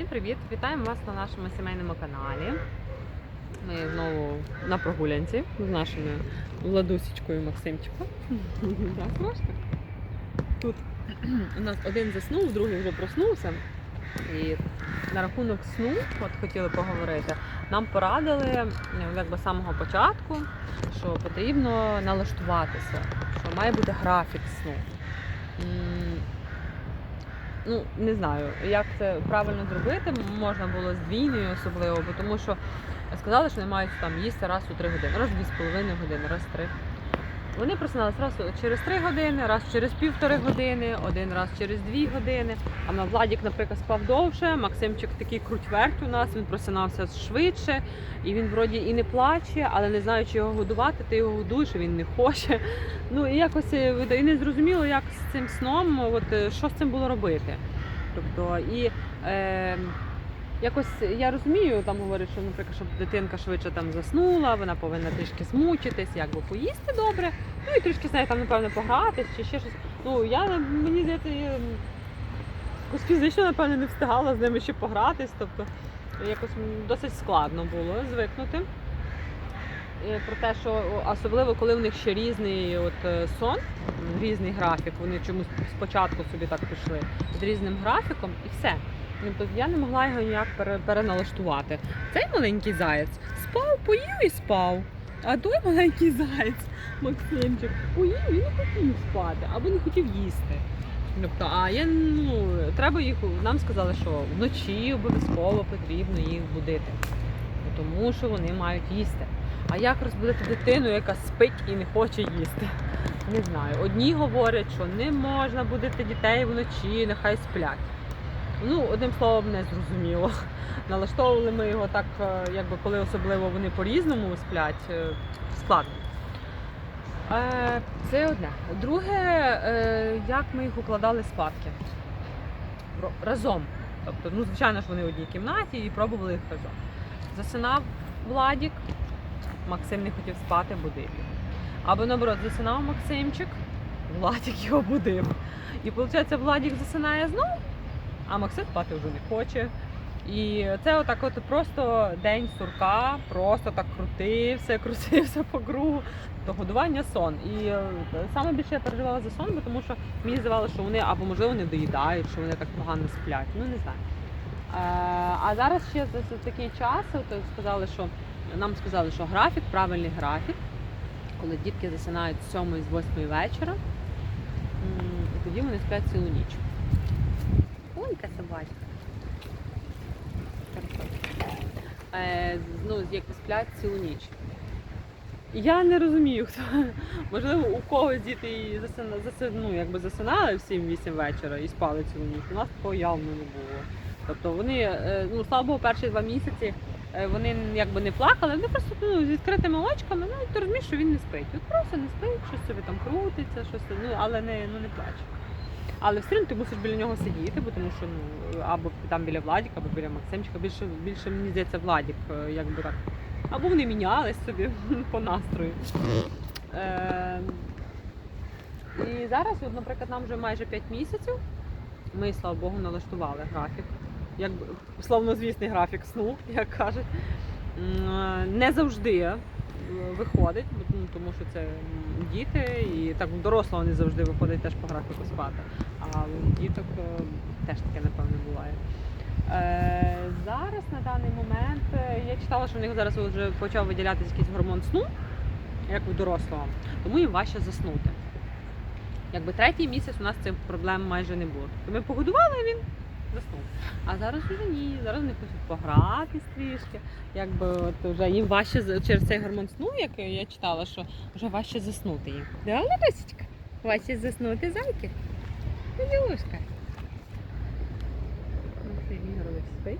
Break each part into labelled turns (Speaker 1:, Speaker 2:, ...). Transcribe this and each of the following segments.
Speaker 1: Всім привіт! Вітаємо вас на нашому сімейному каналі. Ми знову на прогулянці з нашими Владусічкою Максимчиком. Так, трошки. Тут у нас один заснув, другий вже проснувся. І на рахунок сну, от хотіли поговорити, нам порадили ну, якби з самого початку, що потрібно налаштуватися, що має бути графік сну. Ну, не знаю, як це правильно зробити. Можна було з двійною особливо, бо тому що сказали, що вони мають там їсти раз у три години, раз в дві з половиною години, раз в три. Вони просиналися раз через три години, раз через півтори години, один раз через дві години. А на Владік, наприклад, спав довше. Максимчик такий круть-верть у нас, він просинався швидше, і він вроді і не плаче, але не знаючи його годувати, ти його годуєш, він не хоче. Ну і якось е, і не зрозуміло, як з цим сном, от е, що з цим було робити. Тобто, і е, якось я розумію, там говорять, що, наприклад, щоб дитинка швидше там заснула, вона повинна трішки змучитись, якби поїсти добре, ну і трішки з нею там, напевно, погратись чи ще щось. Ну, я мені здається, якось фізично, напевно, не встигала з ними ще погратись. Тобто якось досить складно було звикнути. Е, Про те, що особливо коли в них ще різний от, е, сон, різний графік, вони чомусь спочатку собі так пішли з різним графіком і все. Тобто я не могла його ніяк переналаштувати. Цей маленький заєць спав, поїв і спав. А той маленький заєць, Максимчик, поїв і не хотів спати або не хотів їсти. Тобто, а я ну треба їх. Нам сказали, що вночі обов'язково потрібно їх будити, тому що вони мають їсти. А як розбудити дитину, яка спить і не хоче їсти? Не знаю. Одні говорять, що не можна будити дітей вночі, нехай сплять. Ну, одним словом, не зрозуміло. Налаштовували ми його так, е, якби коли особливо вони по-різному сплять, е, складно. Е, Це одне. Друге, як ми їх укладали спадки разом. Тобто, ну, звичайно ж, вони в одній кімнаті і пробували їх разом. Засинав Владік, Максим не хотів спати, будив його. Або наоборот, засинав Максимчик, Владік його будив. І виходить, Владік засинає знову, а Максим спати вже не хоче. І це отак от просто день сурка, просто так крутився, крутився по кругу. То годування сон. І е, саме більше я переживала за сон, тому що мені здавалося, що вони або можливо не доїдають, що вони так погано сплять. Ну не знаю. Е, а зараз ще за, такий час от, сказали, що нам сказали, що графік, правильний графік, коли дітки засинають з 7 з 8 вечора, і тоді вони сплять цілу ніч. Яка собачка. Е, ну, як сплять цілу ніч. Я не розумію, хто. Можливо, у когось діти і ну, якби засинали в 7-8 вечора і спали цілу ніч. У нас такого явно не було. Тобто вони, е, ну слава Богу, перші два місяці е, вони якби не плакали, вони просто ну, з відкритими очками, ну ти розумієш, що він не спить. От просто не спить, щось собі там крутиться, щось, ну, але не, ну, не плаче. Але все одно ти мусиш біля нього сидіти, бо тому що ну, або там біля Владіка, або біля Максимчика. Більше, більше мені здається, Владік, е, якби так. Або вони мінялись собі по настрою. Е, і зараз, от, наприклад, нам вже майже 5 місяців. Ми, слава Богу, налаштували графік. Як славнозвісний графік сну, як кажуть. Е, Не завжди виходить, ну, тому що це діти, і так дорослого не завжди виходить теж по графіку спати. А у діток е, теж таке, напевно, буває. Е, зараз на даний момент е, я читала, що в них зараз вже почав виділятися якийсь гормон сну, як у дорослого, тому їм важче заснути. Якби третій місяць у нас цих проблем майже не було. Ми погодували, він А зараз вже ні, зараз вони хочуть погратись трішки. Якби от вже їм важче через цей гормон сну, як я читала, що вже важче заснути їм. Да, Ларисечка? Важче заснути зайки? Дівушка. Максим спить.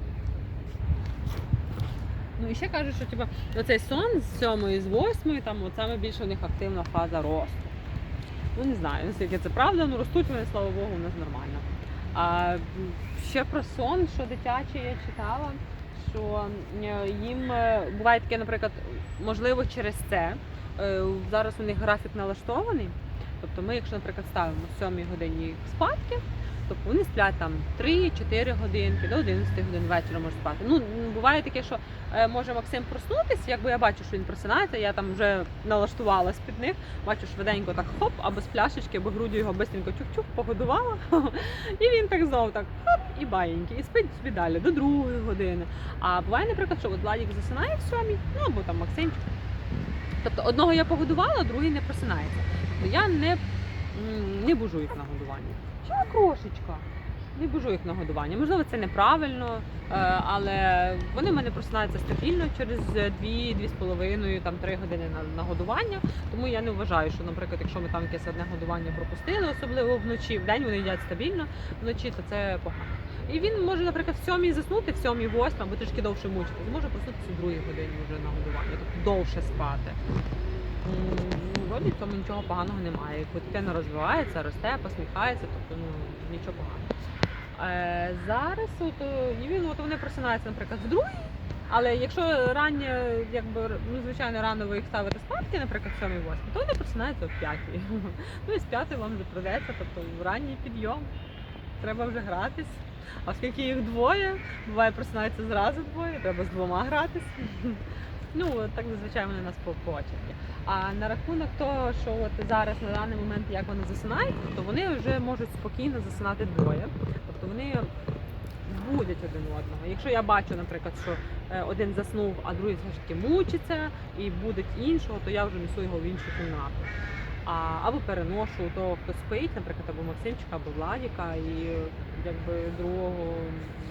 Speaker 1: Ну і ще кажуть, що типу, оцей сон з 7 з 8, там от саме більше у них активна фаза росту. Ну не знаю, наскільки це правда, ну ростуть вони, слава Богу, у нас нормально. А ще про сон, що дитяче я читала, що е, їм е, буває таке, наприклад, можливо, через це. е, Зараз у них графік налаштований. Тобто ми, якщо, наприклад, ставимо в 7 годині їх спадки, Тобто вони сплять там 3-4 годинки, до 11 годин вечора можуть спати. Ну, буває таке, що е, може Максим проснутися, якби я бачу, що він просинається, я там вже налаштувалась під них, бачу швиденько так хоп, або з пляшечки, або грудю його бистренько чук-чук погодувала. І він так знову так хоп, і баєнький, і спить собі далі до другої години. А буває, наприклад, що от Владік засинає в сьомій, ну або там Максимчик. Тобто одного я погодувала, другий не просинається. Я не, не бужу їх на годування. Що крошечка? Не бужу їх на годування. Можливо, це неправильно, е, але вони в мене просинаються стабільно через 2-2,5, там 3 години на, годування. Тому я не вважаю, що, наприклад, якщо ми там якесь одне годування пропустили, особливо вночі, в день вони їдять стабільно, вночі то це погано. І він може, наприклад, в сьомій заснути, в сьомій восьмій, або трішки довше мучитись, може проснутися в другій годині вже на годування, тобто довше спати. В цьому нічого поганого немає. Якби дитина розвивається, росте, посміхається, тобто ну нічого поганого. Е, зараз от, е, він, от вони просинаються, наприклад, в другій. Але якщо раннє, якби ну звичайно рано ви їх ставите спадки, наприклад, в 7 8 то вони просинаються в 5. Ну і з 5 вам вже придеться, тобто ранній підйом. Треба вже гратись. А оскільки їх двоє, буває просинаються зразу двоє, треба з двома гратись. Ну, так зазвичай вони нас по, по. А на рахунок того, що от зараз на даний момент як вони засинають, то вони вже можуть спокійно засинати двоє. Тобто вони будять один одного. Якщо я бачу, наприклад, що е, один заснув, а другий все ж таки мучиться і будить іншого, то я вже несу його в іншу кімнату. Або переношу того, хто спить, наприклад, або Максимчика, або Владіка, і якби другого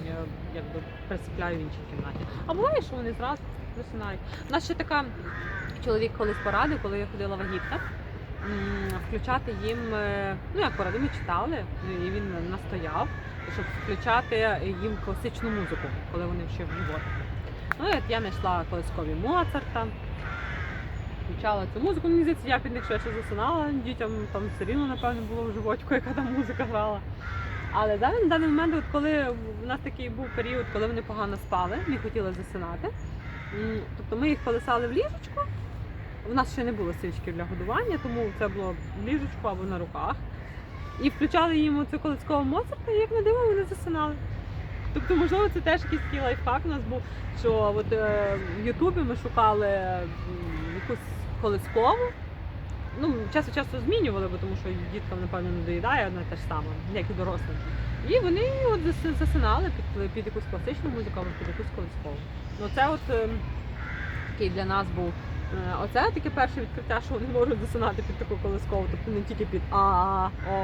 Speaker 1: е, якби присипляю в іншій кімнаті. А буває, що вони зразу засинають. У нас ще така чоловік колись порадив, коли я ходила вагітна, м, включати їм, е, ну як поради, ми читали, і він настояв, щоб включати їм класичну музику, коли вони ще в животах. Ну от я знайшла колискові Моцарта, включала цю музику. Мені здається, я під них швидше засинала. Дітям там все рівно, напевно, було в животику, яка там музика грала. Але зараз на даний момент, от коли в нас такий був період, коли вони погано спали, не хотіли засинати. Тобто ми їх колесали в ліжечку. У нас ще не було стрічки для годування, тому це було в ліжечку або на руках. І включали їм оцю колискову Моцарта, і як на диво, вони засинали. Тобто, можливо, це теж якийсь такий лайфхак у нас був, що от е, в Ютубі ми шукали якусь колискову. Ну, час від часу змінювали, бо тому що діткам, напевно, не доїдає одне те ж саме, як і дорослим. І вони от засинали під, під якусь класичну музику або під якусь колискову. Ну це от е, такий для нас був. е, Оце таке перше відкриття, що вони можуть засинати під таку колискову, тобто не тільки під а, о,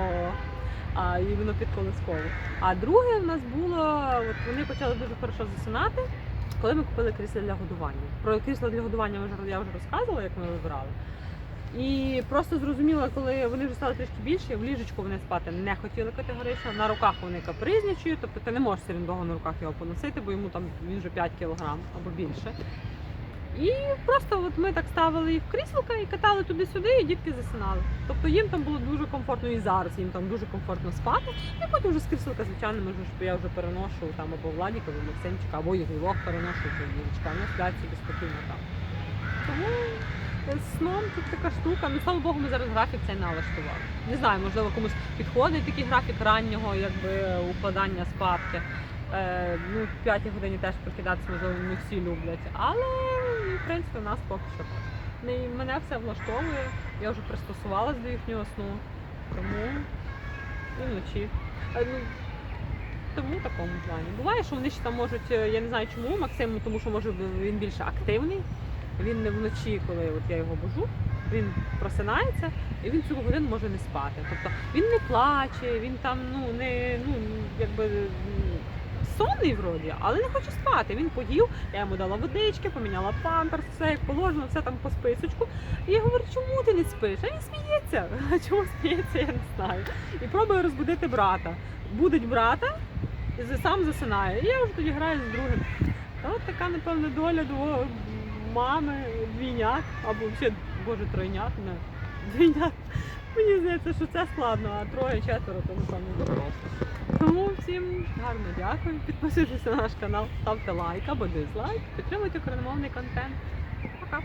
Speaker 1: а іменно під колискову. А друге в нас було, от вони почали дуже хорошо засинати, коли ми купили крісло для годування. Про крісло для годування я вже розказувала, як ми вибирали. І просто зрозуміла, коли вони вже стали трішки більше, в ліжечку вони спати не хотіли категорично. На руках вони капризничають, тобто ти не можеш все довго на руках його поносити, бо йому там він вже 5 кілограм або більше. І просто от ми так ставили їх в кріслка і катали туди-сюди, і дітки засинали. Тобто їм там було дуже комфортно і зараз їм там дуже комфортно спати. І потім вже з кріслка, звичайно, ми вже я вже переношу там або Владіка, або Максимчика, або двох переношу до дівчинка. Вони сплять собі спокійно там. Тому е, сном тут така штука. Ну, слава Богу, ми зараз графік цей налаштували. Не знаю, можливо, комусь підходить такий графік раннього якби, укладання спадки. Е, ну, в п'ятій годині теж прокидатися, можливо, не всі люблять. Але, в принципі, у нас поки що так. Ну, Мене все влаштовує. Я вже пристосувалась до їхнього сну. Тому і вночі. Е, ну, тому в такому плані. Буває, що вони ще там можуть, е, я не знаю чому, Максим, тому що може він більше активний. Він не вночі, коли от я його бужу, він просинається і він цю годину може не спати. Тобто він не плаче, він там ну не ну якби сонний вроді, але не хоче спати. Він поїв, я йому дала водички, поміняла памперс, все як положено, все там по списочку. І я говорю, чому ти не спиш? А він сміється. А чому сміється, я не знаю. І пробує розбудити брата. Будить брата, і сам засинає. І я вже тоді граю з другим. Та от така, напевно, доля двого мами, двійнят, або ще, боже, тройнят, не двійнят. Мені здається, що це складно, а троє, четверо, то напевно доросло. Тому всім гарно дякую. Підписуйтесь на наш канал, ставте лайк або дизлайк, підтримуйте україномовний контент. Пока!